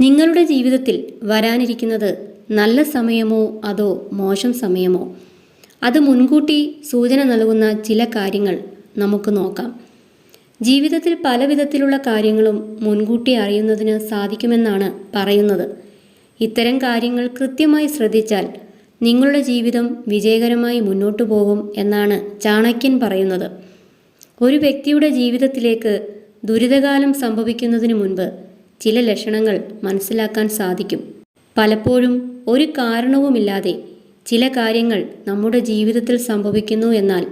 നിങ്ങളുടെ ജീവിതത്തിൽ വരാനിരിക്കുന്നത് നല്ല സമയമോ അതോ മോശം സമയമോ? അത് മുൻകൂട്ടി സൂചന നൽകുന്ന ചില കാര്യങ്ങൾ നമുക്ക് നോക്കാം. ജീവിതത്തിൽ പല വിധത്തിലുള്ള കാര്യങ്ങളും മുൻകൂട്ടി അറിയുന്നതിന് സാധിക്കുമെന്നാണ് പറയുന്നത്. ഇത്തരം കാര്യങ്ങൾ കൃത്യമായി ശ്രദ്ധിച്ചാൽ നിങ്ങളുടെ ജീവിതം വിജയകരമായി മുന്നോട്ടു പോകും എന്നാണ് ചാണക്യൻ പറയുന്നത്. ഒരു വ്യക്തിയുടെ ജീവിതത്തിലേക്ക് ദുരിതകാലം സംഭവിക്കുന്നതിന് മുൻപ് ചില ലക്ഷണങ്ങൾ മനസ്സിലാക്കാൻ സാധിക്കും. പലപ്പോഴും ഒരു കാരണവുമില്ലാതെ ചില കാര്യങ്ങൾ നമ്മുടെ ജീവിതത്തിൽ സംഭവിക്കുന്നു എന്നാൽ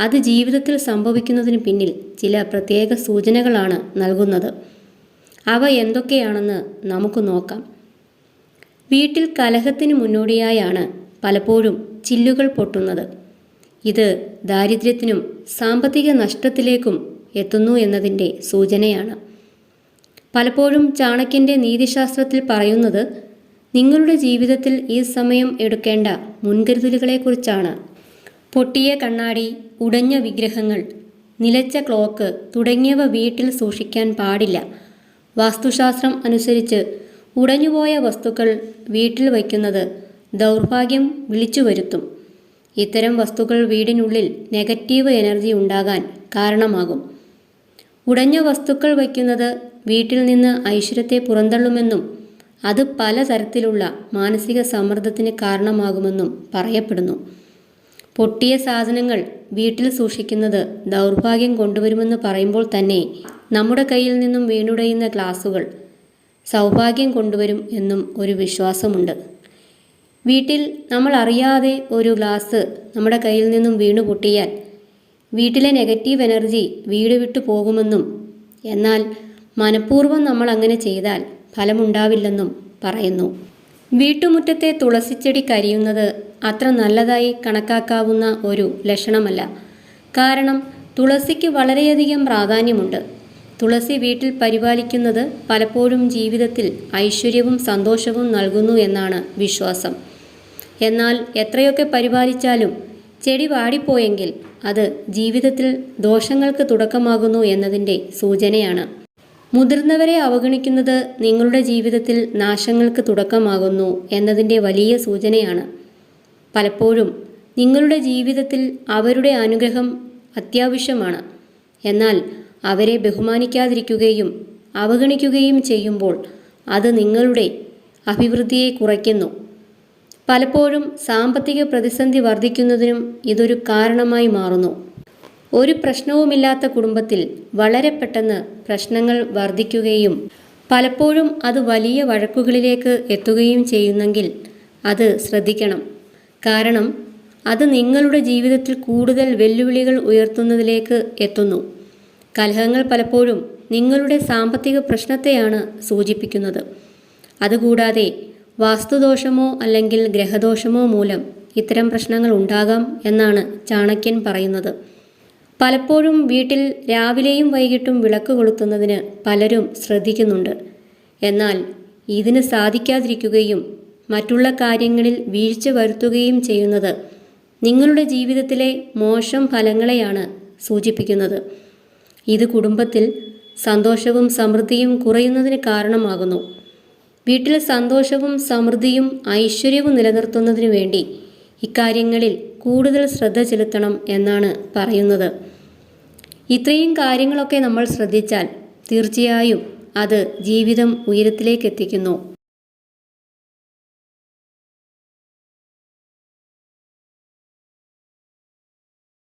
അത് ജീവിതത്തിൽ സംഭവിക്കുന്നതിന് പിന്നിൽ ചില പ്രത്യേക സൂചനകളാണ് നൽകുന്നത്. അവ എന്തൊക്കെയാണെന്ന് നമുക്ക് നോക്കാം. വീട്ടിൽ കലഹത്തിന് മുന്നോടിയായാണ് പലപ്പോഴും ചില്ലുകൾ പൊട്ടുന്നത്. ഇത് ദാരിദ്ര്യത്തിനും സാമ്പത്തിക നഷ്ടത്തിലേക്കും എത്തുന്നു എന്നതിന്റെ സൂചനയാണ്. പലപ്പോഴും ചാണക്യന്റെ നീതിശാസ്ത്രത്തിൽ പറയുന്നത് നിങ്ങളുടെ ജീവിതത്തിൽ ഈ സമയം എടുക്കേണ്ട മുൻകരുതലുകളെക്കുറിച്ചാണ്. പൊട്ടിയ കണ്ണാടി ഉടഞ്ഞ വിഗ്രഹങ്ങൾ നിലച്ച ക്ലോക്ക് തുടങ്ങിയവ വീട്ടിൽ സൂക്ഷിക്കാൻ പാടില്ല. വാസ്തുശാസ്ത്രം അനുസരിച്ച് ഉടഞ്ഞുപോയ വസ്തുക്കൾ വീട്ടിൽ വയ്ക്കുന്നത് ദൗർഭാഗ്യം വിളിച്ചു വരുത്തും ഇത്തരം വസ്തുക്കൾ വീടിനുള്ളിൽ നെഗറ്റീവ് എനർജി ഉണ്ടാകാൻ കാരണമാകും. ഉടഞ്ഞ വസ്തുക്കൾ വയ്ക്കുന്നത് വീട്ടിൽ നിന്ന് ഐശ്വര്യത്തെ പുറന്തള്ളുമെന്നും അത് പലതരത്തിലുള്ള മാനസിക സമ്മർദ്ദത്തിന് കാരണമാകുമെന്നും പറയപ്പെടുന്നു. പൊട്ടിയ സാധനങ്ങൾ വീട്ടിൽ സൂക്ഷിക്കുന്നത് ദൗർഭാഗ്യം കൊണ്ടുവരുമെന്ന് പറയുമ്പോൾ തന്നെ നമ്മുടെ കയ്യിൽ നിന്നും വീണുടയുന്ന ഗ്ലാസുകൾ സൗഭാഗ്യം കൊണ്ടുവരും എന്നും ഒരു വിശ്വാസമുണ്ട്. വീട്ടിൽ നമ്മൾ അറിയാതെ ഒരു ഗ്ലാസ് നമ്മുടെ കയ്യിൽ നിന്നും വീണു പൊട്ടിയാൽ വീട്ടിലെ നെഗറ്റീവ് എനർജി വീട് വിട്ടു പോകുമെന്നും എന്നാൽ മനഃപൂർവം നമ്മൾ അങ്ങനെ ചെയ്താൽ ഫലമുണ്ടാവില്ലെന്നും പറയുന്നു. വീട്ടുമുറ്റത്തെ തുളസിച്ചെടി കരിയുന്നത് അത്ര നല്ലതായി കണക്കാക്കാവുന്ന ഒരു ലക്ഷണമല്ല. കാരണം തുളസിക്ക് വളരെയധികം പ്രാധാന്യമുണ്ട്. തുളസി വീട്ടിൽ പരിപാലിക്കുന്നത് പലപ്പോഴും ജീവിതത്തിൽ ഐശ്വര്യവും സന്തോഷവും നൽകുന്നു എന്നാണ് വിശ്വാസം. എന്നാൽ എത്രയൊക്കെ പരിപാലിച്ചാലും ചെടി വാടിപ്പോയെങ്കിൽ അത് ജീവിതത്തിൽ ദോഷങ്ങൾക്ക് തുടക്കമാകുന്നു എന്നതിന്റെ സൂചനയാണ്. മുതിർന്നവരെ അവഗണിക്കുന്നത് നിങ്ങളുടെ ജീവിതത്തിൽ നാശങ്ങൾക്ക് തുടക്കമാകുന്നു എന്നതിന്റെ വലിയ സൂചനയാണ്. പലപ്പോഴും നിങ്ങളുടെ ജീവിതത്തിൽ അവരുടെ അനുഗ്രഹം അത്യാവശ്യമാണ്. എന്നാൽ അവരെ ബഹുമാനിക്കാതിരിക്കുകയും അവഗണിക്കുകയും ചെയ്യുമ്പോൾ അത് നിങ്ങളുടെ അഭിവൃദ്ധിയെ കുറയ്ക്കുന്നു. പലപ്പോഴും സാമ്പത്തിക പ്രതിസന്ധി വർദ്ധിക്കുന്നതിനും ഇതൊരു കാരണമായി മാറുന്നു. ഒരു പ്രശ്നവുമില്ലാത്ത കുടുംബത്തിൽ വളരെ പെട്ടെന്ന് പ്രശ്നങ്ങൾ വർദ്ധിക്കുകയും പലപ്പോഴും അത് വലിയ വഴക്കുകളിലേക്ക് എത്തുകയും ചെയ്യുന്നെങ്കിൽ അത് ശ്രദ്ധിക്കണം. കാരണം അത് നിങ്ങളുടെ ജീവിതത്തിൽ കൂടുതൽ വെല്ലുവിളികൾ ഉയർത്തുന്നതിലേക്ക് എത്തുന്നു. കലഹങ്ങൾ പലപ്പോഴും നിങ്ങളുടെ സാമ്പത്തിക പ്രശ്നത്തെയാണ് സൂചിപ്പിക്കുന്നത്. അതുകൂടാതെ വാസ്തുദോഷമോ അല്ലെങ്കിൽ ഗ്രഹദോഷമോ മൂലം ഇത്തരം പ്രശ്നങ്ങൾ ഉണ്ടാകാം എന്നാണ് ചാണക്യൻ പറയുന്നത്. പലപ്പോഴും വീട്ടിൽ രാവിലെയും വൈകിട്ടും വിളക്ക് കൊളുത്തുന്നതിന് പലരും ശ്രദ്ധിക്കുന്നുണ്ട്. എന്നാൽ ഇതിന് സാധിക്കാതിരിക്കുകയും മറ്റുള്ള കാര്യങ്ങളിൽ വീഴ്ച വരുത്തുകയും ചെയ്യുന്നത് നിങ്ങളുടെ ജീവിതത്തിലെ മോശം ഫലങ്ങളെയാണ് സൂചിപ്പിക്കുന്നത്. ഇത് കുടുംബത്തിൽ സന്തോഷവും സമൃദ്ധിയും കുറയുന്നതിന് കാരണമാകുന്നു. വീട്ടിൽ സന്തോഷവും സമൃദ്ധിയും ഐശ്വര്യവും നിലനിർത്തുന്നതിനു വേണ്ടി ഇക്കാര്യങ്ങളിൽ കൂടുതൽ ശ്രദ്ധ ചെലുത്തണം എന്നാണ് പറയുന്നത്. ഇത്രയും കാര്യങ്ങളൊക്കെ നമ്മൾ ശ്രദ്ധിച്ചാൽ തീർച്ചയായും അത് ജീവിതം ഉയരത്തിലേക്ക് എത്തിക്കുന്നു